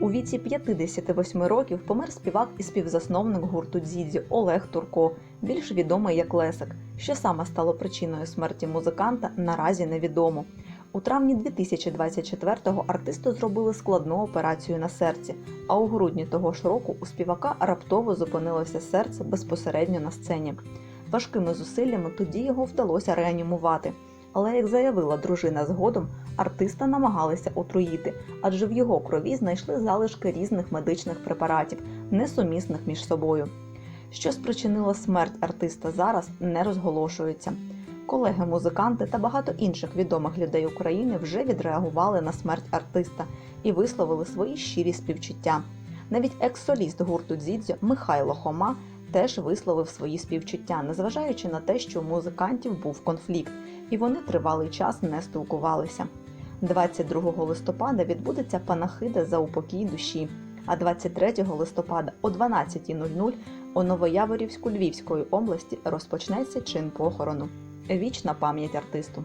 У віці 58 років помер співак і співзасновник гурту Дзідзі Олег Турко, більш відомий як Лесик. Що саме стало причиною смерті музиканта, наразі невідомо. У травні 2024-го артисту зробили складну операцію на серці, а у грудні того ж року у співака раптово зупинилося серце безпосередньо на сцені. Важкими зусиллями тоді його вдалося реанімувати. Але, як заявила дружина згодом, артиста намагалися отруїти, адже в його крові знайшли залишки різних медичних препаратів, несумісних між собою. Що спричинило смерть артиста зараз, не розголошується. Колеги-музиканти та багато інших відомих людей України вже відреагували на смерть артиста і висловили свої щирі співчуття. Навіть екс-соліст гурту Дзідзьо Михайло Хома теж висловив свої співчуття, незважаючи на те, що у музикантів був конфлікт, і вони тривалий час не спілкувалися. 22 листопада відбудеться панахида за упокій душі, а 23 листопада о 12.00 у Новояворівську Львівської області розпочнеться чин похорону. Вічна пам'ять артисту.